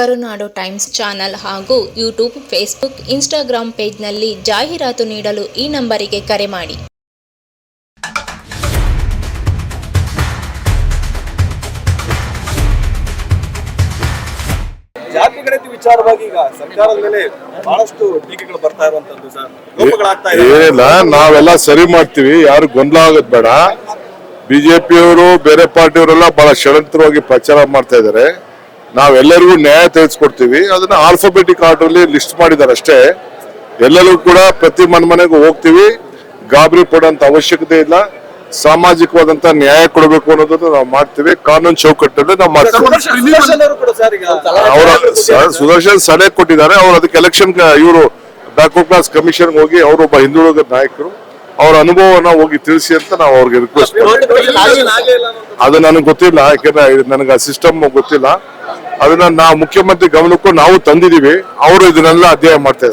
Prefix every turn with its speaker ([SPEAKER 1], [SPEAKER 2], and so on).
[SPEAKER 1] ಕರುನಾಡು times channel ಹಾಗೂ YouTube Facebook Instagram ಪೇಜ್ನಲ್ಲಿ ಜಾಹೀರಾತು ನೀಡಲು ಈ ನಂಬರಿಗೆ ಕರೆ ಮಾಡಿ.
[SPEAKER 2] ಜಾತಿ ಗಣತಿ ವಿಚಾರವಾಗಿ ಈಗ ಸರ್ಕಾರದ ಮೇಲೆ ಬಹಳಷ್ಟು ಟೀಕೆಗಳು ಬರ್ತಾ ಇರುವಂತದ್ದು ಸರ್. ಲೋಪಗಳಾಗ್ತಾ ಇದೆ
[SPEAKER 3] ಏನಿಲ್ಲ ನಾವೆಲ್ಲ ಸರಿ ಮಾಡ್ತೀವಿ. ಯಾರು ಗೊಂದಲ ಆಗೋದ್ ಬೇಡ. ಬಿಜೆಪಿಯವರು ಬೇರೆ ಪಾರ್ಟಿಯವರೆಲ್ಲ ಬಹಳ ಷಡಂತ್ರವಾಗಿ ಪ್ರಚಾರ ಮಾಡ್ತಾ ಇದ್ದಾರೆ. ನಾವೆಲ್ಲರಿಗೂ ನ್ಯಾಯ ತೆಗೆಸ್ಕೊಡ್ತೀವಿ ಅದನ್ನ ಆಲ್ಫಾಬೆಟಿಕ್ ಆರ್ಡರ್ ಅಲ್ಲಿ ಲಿಸ್ಟ್ ಮಾಡಿದ್ದಾರೆ ಅಷ್ಟೇ. ಎಲ್ಲರಿಗೂ ಕೂಡ ಪ್ರತಿ ಮನೆ ಮನೆಗೂ ಹೋಗ್ತೀವಿ. ಗಾಬರಿ ಪಡುವಂತ ಅವಶ್ಯಕತೆ ಇಲ್ಲ. ಸಾಮಾಜಿಕವಾದಂತ ನ್ಯಾಯ ಕೊಡಬೇಕು ಅನ್ನೋದನ್ನ ನಾವು ಮಾಡ್ತೀವಿ. ಕಾನೂನು ಚೌಕಟ್ಟಲ್ಲಿ ನಾವು ಮಾಡ್ತೀವಿ.
[SPEAKER 2] ಸುದರ್ಶನ್ ಅವರು
[SPEAKER 3] ಸುದರ್ಶನ್ ಸಲಹೆ ಕೊಟ್ಟಿದ್ದಾರೆ. ಅವ್ರು ಅದಕ್ಕೆ ಎಲೆಕ್ಷನ್ ಇವರು ಬ್ಯಾಕ್ವರ್ಡ್ ಕ್ಲಾಸ್ ಕಮಿಷನ್ ಹೋಗಿ ಅವರೊಬ್ಬ ಒಬ್ಬ ಹಿಂದುಳಿದ ನಾಯಕರು ಅವ್ರ ಅನುಭವನ ಹೋಗಿ ತಿಳಿಸಿ ಅಂತ ನಾವು ಅವ್ರಿಗೆ ರಿಕ್ವೆಸ್ಟ್. ಅದು ನನಗೆ ಗೊತ್ತಿಲ್ಲ ಯಾಕಂದ್ರೆ ನನಗೆ ಆ ಸಿಸ್ಟಮ್ ಗೊತ್ತಿಲ್ಲ. ಅದನ್ನ ನಾವು ಮುಖ್ಯಮಂತ್ರಿ ಗಮನಕ್ಕೂ ನಾವು ತಂದಿದೀವಿ. ಅವರು ಇದನ್ನೆಲ್ಲ ಅಧ್ಯಯನ ಮಾಡ್ತಾ ಇದ್ದಾರೆ.